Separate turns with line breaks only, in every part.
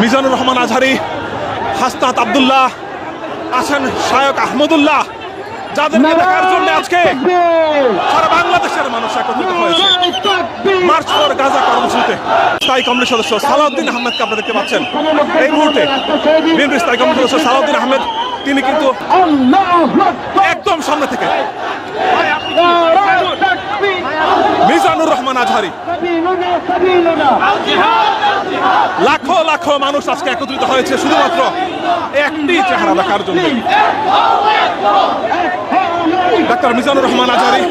মিজানুর রহমান আজহারি হাসনাত আব্দুল্লাহ আছেন শায়ক আহমদুল্লাহ যাদেরকে দেখার জন্য আজকে সারা বাংলাদেশের মানুষ একত্রিত হয়েছে। মার্চ ফর গাজা কর্মসূচিতে। স্থায়ী কমিটির সদস্য সালাউদ্দিন আহমেদকে আপনারা দেখতে পাচ্ছেন। এই মুহূর্তে বিএনপি স্থায়ী কমিটির সদস্য সালাউদ্দিন আহমেদ তিনি কিন্তু একদম সামনে থেকে। মিজানুর রহমান আজহারি। লাখো লাখো মানুষ আজকে একত্রিত হয়েছে শুধুমাত্র একটি চেহারা দেখার জন্য। ডাক্তার মিজানুর রহমান আজহারি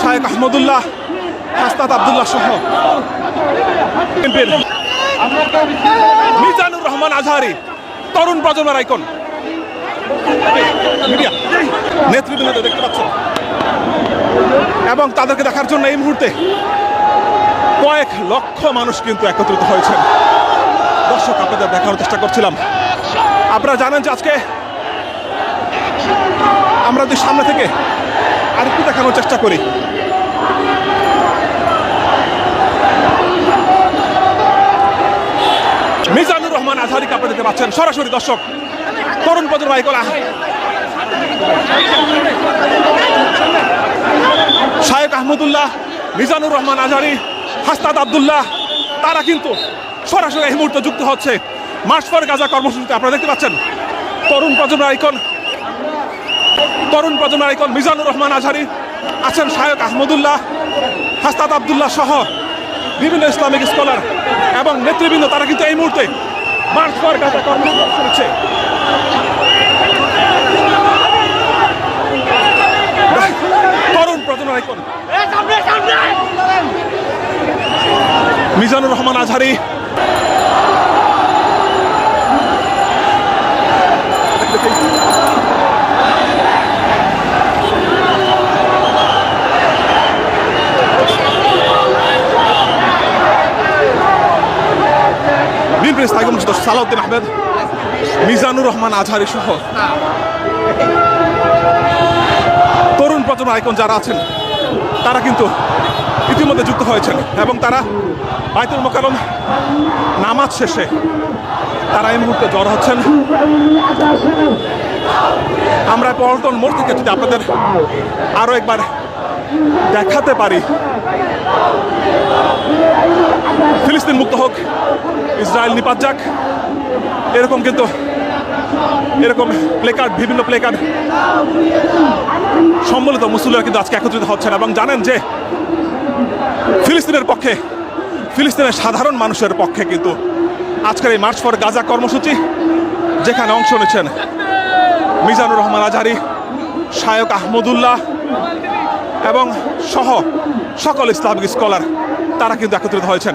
শায়েক আহমদুল্লাহ হাস্তাদ আবদুল্লাহ সহ। মিজানুর রহমান আজহারি তরুণ প্রজন্মের আইকন। নেতৃবৃন্দ দেখতে পাচ্ছেন এবং তাদেরকে দেখার জন্য এই মুহূর্তে কয়েক লক্ষ মানুষ কিন্তু একত্রিত হয়েছেন। দর্শক, আপনাদের দেখানোর চেষ্টা করছিলাম। আপনারা জানেন যে আজকে আমরা যদি সামনে থেকে আরেকটু দেখানোর চেষ্টা করি। মিজানুর রহমান আজহারিকে আপনারা দেখতে পাচ্ছেন। সরাসরি দর্শক, তরুণ প্রজন্ম আইকলা শায়েক আহমদুল্লাহ, মিজানুর রহমান আজহারি হাস্তাদ আবদুল্লাহ, তারা কিন্তু সরাসরি এই মুহূর্তে যুক্ত হচ্ছে মার্চ ফর গাজা কর্মসূচিতে। আপনারা দেখতে পাচ্ছেন, তরুণ প্রজন্মের আইকন, তরুণ প্রজন্মের আইকন মিজানুর রহমান আজহারি আছেন, শায়ক আহমদুল্লাহ হাস্তাদ আবদুল্লাহ সহ বিভিন্ন ইসলামিক স্কলার এবং নেতৃবৃন্দ, তারা কিন্তু এই মুহূর্তে মার্চ ফর গাজা কর্মসূচি করছে তরুণ প্রজন্মের আইকন মিজানুর রহমান আজহারি। সালাউদ্দিন আহমেদ মিজানুর রহমান আজহারি সহ। তরুণ প্রজন্ম আইকন যারা আছেন তারা কিন্তু ইতিমধ্যে যুক্ত হয়েছেন এবং তারা বাইতুল মোকারম নামাজ শেষে তারা এই মুহূর্তে জ্বর হচ্ছেন। আমরা পল্টন মোড় থেকে যদি আপনাদের আরও একবার দেখাতে পারি, ফিলিস্তিন মুক্ত হোক, ইসরায়েল নিপাত যাক, এরকম কিন্তু এরকম প্লেকার্ড বিভিন্ন প্লেকার্ড সম্মিলিত মুসলিমরা কিন্তু আজকে একত্রিত হচ্ছেন এবং জানেন যে ফিলিস্তিনের পক্ষে, ফিলিস্তিনের সাধারণ মানুষের পক্ষে কিন্তু আজকের এই মার্চ ফর গাজা কর্মসূচি, যেখানে অংশ নিচ্ছেন মিজানুর রহমান আজহারি শায়ক আহমদুল্লাহ এবং সহ সকল ইসলামিক স্কলার তারা কিন্তু একত্রিত হয়েছেন।